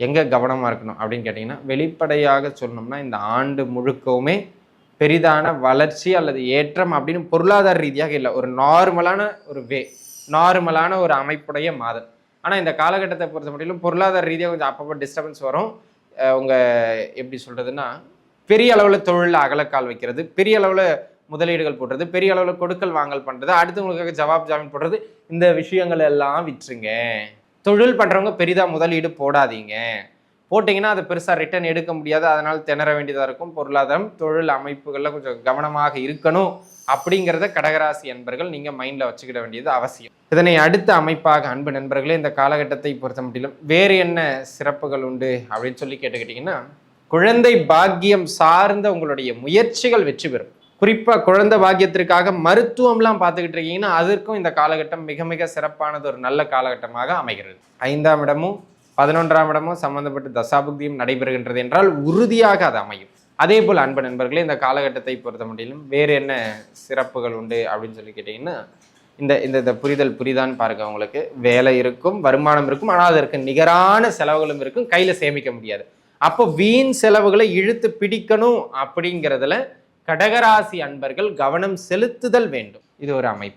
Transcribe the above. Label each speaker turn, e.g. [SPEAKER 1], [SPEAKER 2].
[SPEAKER 1] எங்கே கவனமாக இருக்கணும் அப்படின்னு கேட்டிங்கன்னா வெளிப்படையாக சொல்லணும்னா இந்த ஆண்டு முழுக்கவுமே பெரிதான வளர்ச்சி அல்லது ஏற்றம் அப்படின்னு பொருளாதார ரீதியாக இல்லை. ஒரு நார்மலான ஒரு வே நார்மலான ஒரு அமைப்புடைய மாதம். ஆனால் இந்த காலகட்டத்தை பொறுத்த மட்டும் பொருளாதார ரீதியாக கொஞ்சம் அப்பப்போ டிஸ்டர்பன்ஸ் வரும். உங்கள் எப்படி சொல்கிறதுன்னா பெரிய அளவில் தொழிலில் அகலக்கால் வைக்கிறது பெரிய அளவில் முதலீடுகள் போடுறது பெரிய அளவில் கொடுக்கல் வாங்கல் பண்ணுறது அடுத்தவங்களுக்காக ஜவாப் ஜாமீன் போடுறது இந்த விஷயங்கள் எல்லாம் விற்றுங்க தொழில் பண்ணுறவங்க பெரிதாக முதலீடு போடாதீங்க. போட்டிங்கன்னா அதை பெருசாக ரிட்டர்ன் எடுக்க முடியாது. அதனால் திணற வேண்டியதாக இருக்கும். பொருளாதாரம் தொழில் அமைப்புகளில் கொஞ்சம் கவனமாக இருக்கணும். அப்படிங்கிறத கடகராசி அன்பர்கள் நீங்கள் மைண்டில் வச்சுக்கிட வேண்டியது அவசியம். இதனை அடுத்த அமைப்பாக அன்பு நண்பர்களே இந்த காலகட்டத்தை பொறுத்த முடியலும் வேறு என்ன சிறப்புகள் உண்டு அப்படின்னு சொல்லி கேட்டுக்கிட்டிங்கன்னா குழந்தை பாக்கியம் சார்ந்த உங்களுடைய முயற்சிகள் வெற்றி பெறும். குறிப்பாக குழந்தை பாக்கியத்திற்காக மருத்துவம்லாம் பார்த்துக்கிட்டு இருக்கீங்கன்னா அதற்கும் இந்த காலகட்டம் மிக மிக சிறப்பானது ஒரு நல்ல காலகட்டமாக அமைகிறது. ஐந்தாம் இடமும் பதினொன்றாம் இடமும் சம்பந்தப்பட்ட தசாபுக்தியும் நடைபெறுகின்றது என்றால் உறுதியாக அது அமையும். அதே போல் அன்பு நண்பர்களே இந்த காலகட்டத்தை பொறுத்த முடியலும் வேறு என்ன சிறப்புகள் உண்டு அப்படின்னு சொல்லி கேட்டிங்கன்னா இந்த இந்த இந்த புரிதல் புரிதான்னு பாருங்க உங்களுக்கு. வேலை இருக்கும் வருமானம் இருக்கும் ஆனால் அதற்கு நிகரான செலவுகளும் இருக்கும் கையில் சேமிக்க முடியாது. அப்போ வீண் செலவுகளை இழுத்து பிடிக்கணும் அப்படிங்கிறதுல கடகராசி அன்பர்கள் கவனம் செலுத்துதல் வேண்டும். இது ஒரு அமைப்பு.